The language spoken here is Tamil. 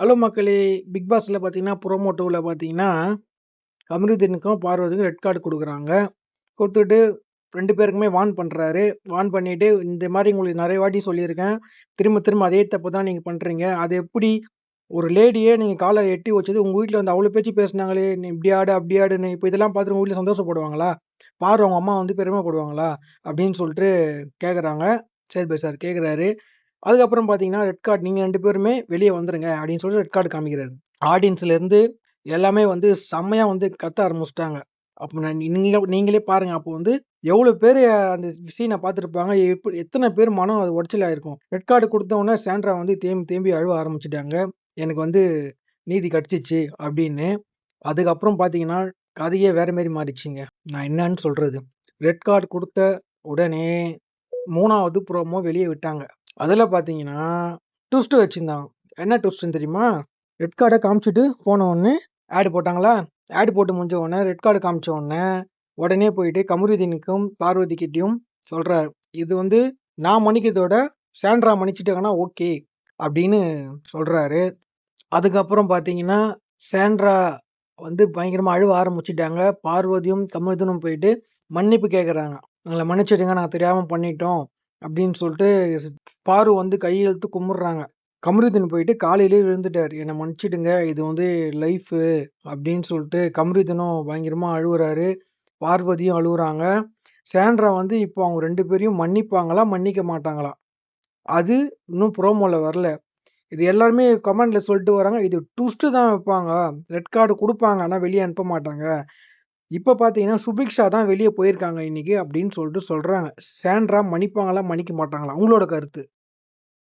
ஹலோ மக்களே! பிக் பாஸில் பார்த்தீங்கன்னா, ப்ரோமோ 2ல பார்த்தீங்கன்னா, கமருதீனுக்கும், பார்வதிக்கும் ரெட் கார்டு கொடுக்குறாங்க கொடுத்துட்டு ரெண்டு பேருக்குமே வார்ன் பண்ணுறாரு வார்ன் பண்ணிவிட்டு "இந்த மாதிரி உங்களுக்கு நிறைய வாட்டி சொல்லியிருக்கேன். திரும்ப திரும்ப அதே தப்பு தான் நீங்கள் பண்ணுறீங்க அது எப்படி ஒரு லேடியே நீங்கள் காலை எட்டி வச்சது உங்கள் வீட்டில் வந்து அவ்வளோ பேச்சு பேசுனாங்களே! நீ இப்படி ஆடு, அப்படி ஆடுன்னு. இப்போ இதெல்லாம் பார்த்துட்டு உங்கள் வீட்டில் சந்தோஷப்படுவாங்களா? பாரு அவங்க அம்மா வந்து பெருமைப்படுவாங்களா?" அப்படின்னு சொல்லிட்டு கேட்குறாங்க. சேதுபதி சார் கேட்குறாரு. அதுக்கப்புறம் பார்த்தீங்கன்னா, ரெட் கார்டு நீங்கள் ரெண்டு பேருமே வெளியே வந்துடுங்க அப்படின்னு சொல்லிட்டு ரெட் கார்டு காமிக்கிறாரு. ஆடியன்ஸ்லேருந்து எல்லாமே வந்து செம்மையாக வந்து கத்த ஆரம்பிச்சிட்டாங்க அப்போ நான் நீங்க நீங்களே பாருங்கள் அப்போ வந்து எவ்வளோ பேர் அந்த சீனை பார்த்துருப்பாங்க. எப்படி எத்தனை பேர் மனம் அது உடச்சல் ஆயிருக்கும். ரெட் கார்டு குடுத்த உடனே சாண்ட்ரா வந்து தேம்பி தேம்பி அழுவ ஆரம்பிச்சிட்டாங்க எனக்கு வந்து நீதி கிடச்சிச்சு அப்படின்னு. அதுக்கப்புறம் பார்த்தீங்கன்னா, கதையே வேற மாரி மாறிச்சிங்க நான் என்னன்னு சொல்கிறது ரெட் கார்டு கொடுத்த உடனே மூணாவது ப்ரோமோ வெளியே விட்டாங்க. அதில் பார்த்தீங்கன்னா, ட்விஸ்ட்டு வச்சிருந்தாங்க. என்ன ட்விஸ்ட்ன்னு தெரியுமா? ரெட் கார்டை காமிச்சிட்டு போன உடனே ஆடு போட்டாங்களா? ஆடு போட்டு முடிஞ்ச உடனே ரெட் கார்டு காமிச்ச உடனே, உடனே போயிட்டு கமருதீனுக்கும், பார்வதி கிட்டயும் சொல்றாரு. "இது வந்து நான் மன்னிக்கிறதோட சாண்ட்ரா மன்னிச்சிட்டாங்கன்னா ஓகே." அப்படின்னு சொல்கிறாரு அதுக்கப்புறம் பார்த்தீங்கன்னா, சாண்ட்ரா வந்து பயங்கரமாக அழுவ ஆரம்பிச்சிட்டாங்க பார்வதியும், கமருதனும் போயிட்டு மன்னிப்பு கேட்குறாங்க. எங்களை மன்னிச்சிடுங்க. நான் தெரியாமல் பண்ணிட்டோம்." அப்படின்னு சொல்லிட்டு பாரு வந்து கையெழுத்து கும்பிட்றாங்க கமருதீன் போயிட்டு காலையிலேயே விழுந்துட்டார் என்னை மன்னிச்சிடுங்க. இது வந்து லைஃபு." அப்படின்னு சொல்லிட்டு கமருதீனும் பயங்கரமாக அழுகுறாரு பார்வதியும் அழுகுறாங்க சேண்ட்ரா வந்து இப்போ அவங்க ரெண்டு பேரையும் மன்னிப்பாங்களா? மன்னிக்க மாட்டாங்களா? அது இன்னும் ப்ரோமோவில் வரல. இது எல்லாருமே கமெண்டில் சொல்லிட்டு வராங்க. இது ட்விஸ்ட்டு தான் வைப்பாங்க. ரெட் கார்டு கொடுப்பாங்க ஆனால் வெளியே அனுப்ப மாட்டாங்க. இப்போ பார்த்தீங்கன்னா, சுபிக்ஷா தான் வெளியே போயிருக்காங்க இன்னைக்கு அப்படின்னு சொல்லிட்டு சொல்கிறாங்க சாண்ட்ரா மன்னிப்பாங்களா? மன்னிக்க மாட்டாங்களா? உங்களோட கருத்து?